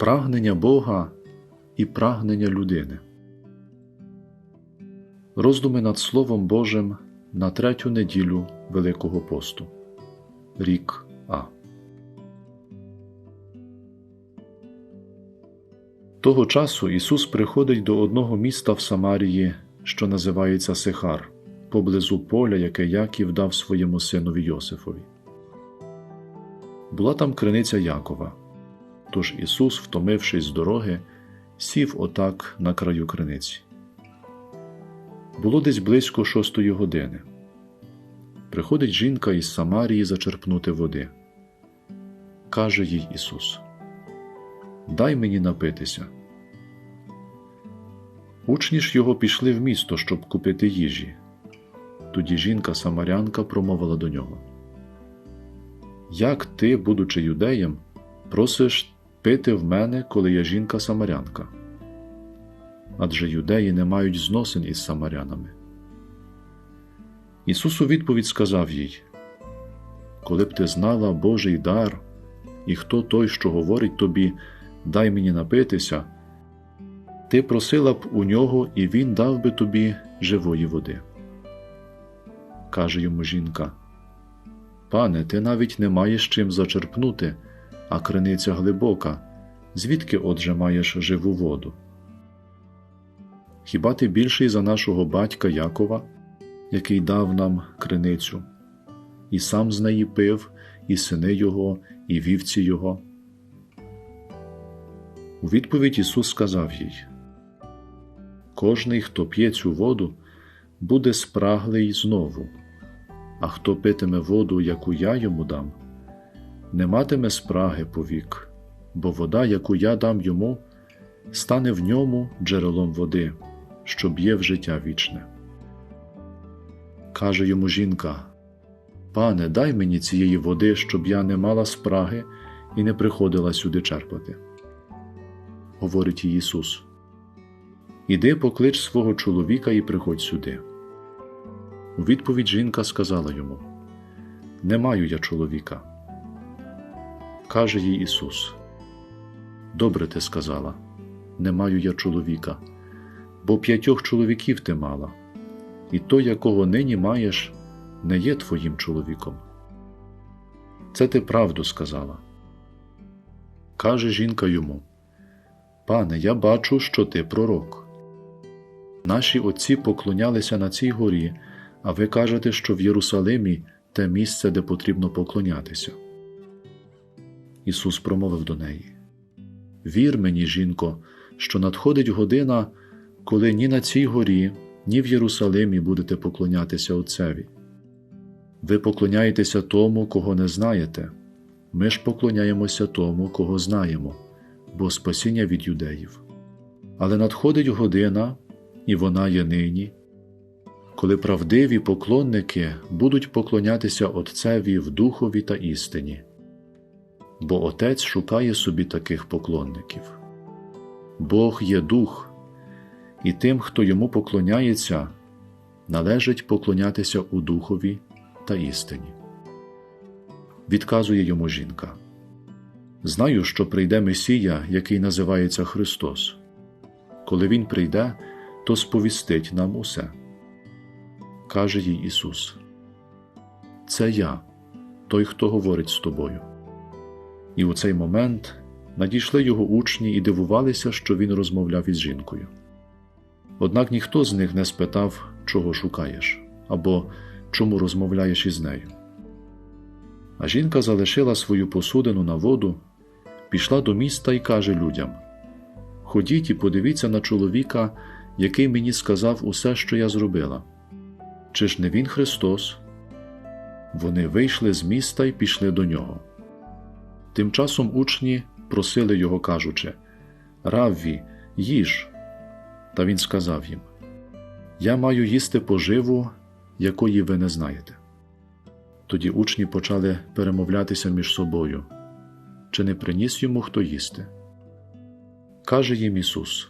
прагнення Бога і прагнення людини. Роздуми над Словом Божим на третю неділю Великого посту. Рік А. Того часу Ісус приходить до одного міста в Самарії, що називається Сихар, поблизу поля, яке Яків дав своєму синові Йосифові. Була там криниця Якова. Тож Ісус, втомившись з дороги, сів отак на краю криниці. Було десь близько шостої години. Приходить жінка із Самарії зачерпнути води. Каже їй Ісус: Дай мені напитися. Учні ж його пішли в місто, щоб купити їжі. Тоді жінка Самарянка промовила до нього: Як ти, будучи юдеєм, просиш пити в мене, коли я жінка самарянка? Адже юдеї не мають зносин із самарянами. Ісус у відповідь сказав їй: Коли б ти знала Божий дар, і хто той, що говорить тобі, дай мені напитися, ти просила б у нього, і він дав би тобі живої води. Каже йому жінка: Пане, ти навіть не маєш чим зачерпнути, а криниця глибока, звідки отже маєш живу воду? Хіба ти більший за нашого батька Якова, який дав нам криницю, і сам з неї пив, і сини його, і вівці його? У відповідь Ісус сказав їй: Кожний, хто п'є цю воду, буде спраглий знову, а хто питиме воду, яку я йому дам, не матиме спраги повік, бо вода, яку я дам йому, стане в ньому джерелом води, що б'є в життя вічне. Каже йому жінка: Пане, дай мені цієї води, щоб я не мала спраги і не приходила сюди черпати. Говорить їй Ісус. Іди поклич свого чоловіка і приходь сюди. У відповідь жінка сказала йому: Не маю я чоловіка. Каже їй Ісус: Добре ти сказала, не маю я чоловіка, бо п'ятьох чоловіків ти мала, і той, якого нині маєш, не є твоїм чоловіком. Це ти правду сказала. Каже жінка йому: Пане, я бачу, що ти пророк. Наші отці поклонялися на цій горі, а ви кажете, що в Єрусалимі те місце, де потрібно поклонятися. Ісус промовив до неї: Вір мені, жінко, що надходить година, коли ні на цій горі, ні в Єрусалимі будете поклонятися Отцеві. Ви поклоняєтеся тому, кого не знаєте, ми ж поклоняємося тому, кого знаємо, бо спасіння від юдеїв. Але надходить година, і вона є нині, коли правдиві поклонники будуть поклонятися Отцеві в духові та істині бо Отець шукає собі таких поклонників. Бог є дух, і тим, хто йому поклоняється, належить поклонятися у духові та істині. Відказує йому жінка. Знаю, що прийде Месія, який називається Христос. Коли Він прийде, то сповістить нам усе. Каже їй Ісус: Це я, той, хто говорить з тобою. І у цей момент надійшли його учні і дивувалися, що він розмовляв із жінкою. Однак ніхто з них не спитав, чого шукаєш, або чому розмовляєш із нею. А жінка залишила свою посудину на воду, пішла до міста і каже людям: Ходіть і подивіться на чоловіка, який мені сказав усе, що я зробила. Чи ж не він Христос? Вони вийшли з міста і пішли до нього. Тим часом учні просили його, кажучи Равві, їж. Та він сказав їм: Я маю їсти поживу, якої ви не знаєте. Тоді учні почали перемовлятися між собою чи не приніс йому хто їсти. Каже їм Ісус: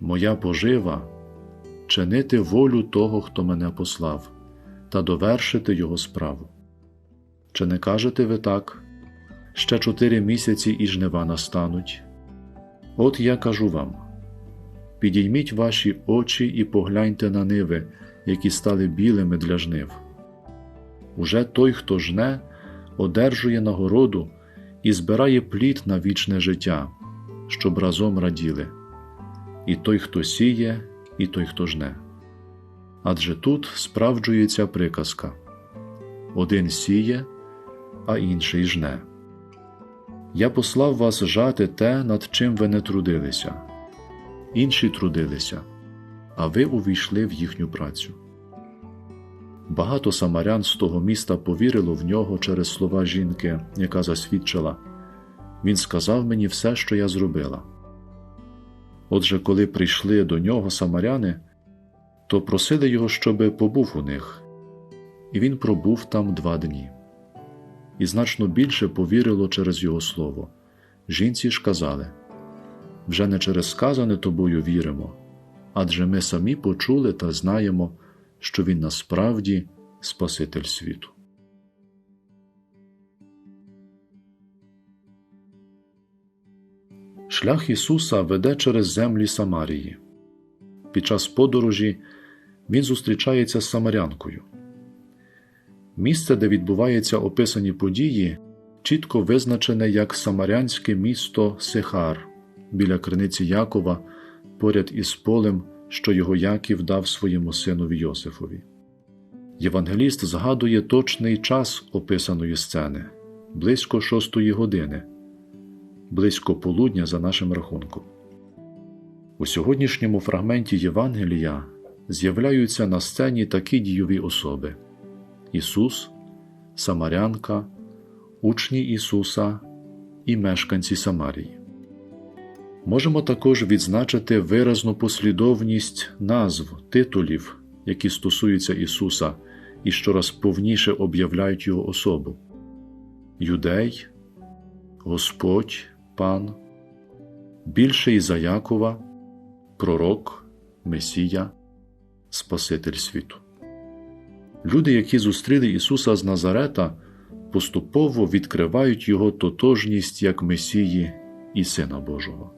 Моя пожива чинити волю того, хто мене послав, та довершити Його справу. Чи не кажете ви так? Ще чотири місяці і жнива настануть, От я кажу вам: підійміть ваші очі і погляньте на ниви, які стали білими для жнив. Уже той, хто жне, одержує нагороду і збирає плід на вічне життя, щоб разом раділи, і той, хто сіє, і той, хто жне. Адже тут справджується приказка один сіє, а інший жне. Я послав вас жати те, над чим ви не трудилися, інші трудилися, а ви увійшли в їхню працю. Багато самарян з того міста повірило в нього через слова жінки, яка засвідчила Він сказав мені все, що я зробила. Отже, коли прийшли до нього самаряни, то просили його, щоби побув у них, і він пробув там два дні. І значно більше повірило через його слово. Жінці ж казали вже не через сказане тобою віримо, адже ми самі почули та знаємо, що Він насправді Спаситель світу. Шлях Ісуса веде через землі Самарії. Під час подорожі Він зустрічається з Самарянкою. Місце, де відбуваються описані події, чітко визначене як Самарянське місто Сихар біля криниці Якова поряд із полем, що його Яків дав своєму синові Йосифові. Євангеліст згадує точний час описаної сцени близько шостої години, близько полудня за нашим рахунком. У сьогоднішньому фрагменті Євангелія з'являються на сцені такі дійові особи: Ісус, Самарянка, учні Ісуса і мешканці Самарії. Можемо також відзначити виразну послідовність назв титулів, які стосуються Ісуса і щораз повніше об'являють Його особу Юдей, Господь, Пан, більший за Якова, Пророк, Месія, Спаситель світу. Люди, які зустріли Ісуса з Назарета, поступово відкривають Його тотожність як Месії і Сина Божого.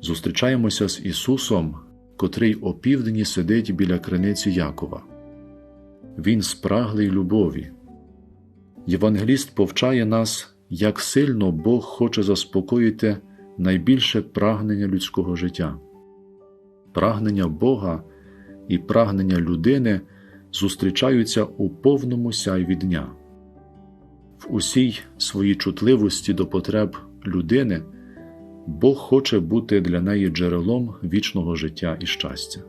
Зустрічаємося з Ісусом, котрий опівдні сидить біля криниці Якова. Він спраглий любові. Євангеліст повчає нас, як сильно Бог хоче заспокоїти найбільше прагнення людського життя. Прагнення Бога і прагнення людини зустрічаються у повному сяйві дня. В усій своїй чутливості до потреб людини Бог хоче бути для неї джерелом вічного життя і щастя.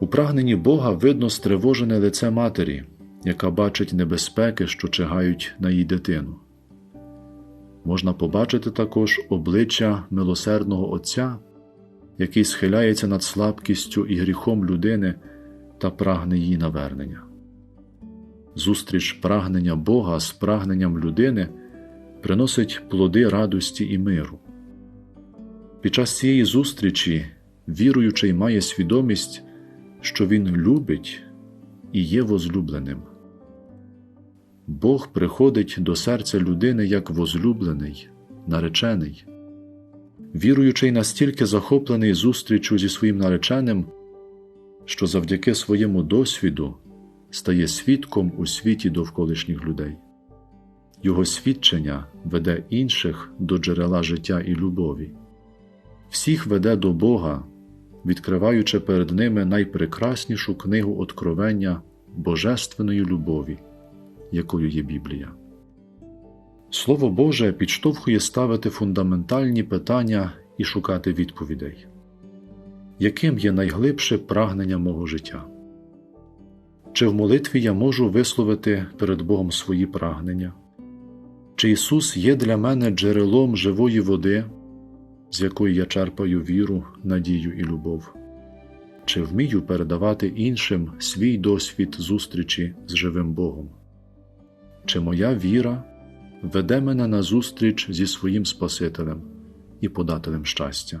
У прагненні Бога видно стривожене лице матері, яка бачить небезпеки, що чигають на її дитину. Можна побачити також обличчя милосердного Отця, який схиляється над слабкістю і гріхом людини та прагне її навернення. Зустріч прагнення Бога з прагненням людини приносить плоди радості і миру. Під час цієї зустрічі віруючий має свідомість, що він любить і є возлюбленим. Бог приходить до серця людини як возлюблений, наречений. Віруючий настільки захоплений зустрічю зі своїм нареченим, що завдяки своєму досвіду стає свідком у світі довколишніх людей. Його свідчення веде інших до джерела життя і любові, всіх веде до Бога, відкриваючи перед ними найпрекраснішу книгу откровення Божественної любові, якою є Біблія. Слово Боже підштовхує ставити фундаментальні питання і шукати відповідей. Яким є найглибше прагнення мого життя? Чи в молитві я можу висловити перед Богом свої прагнення? Чи Ісус є для мене джерелом живої води, з якої я черпаю віру, надію і любов? Чи вмію передавати іншим свій досвід зустрічі з живим Богом? Чи моя віра веде мене на зустріч зі своїм Спасителем і подателем щастя?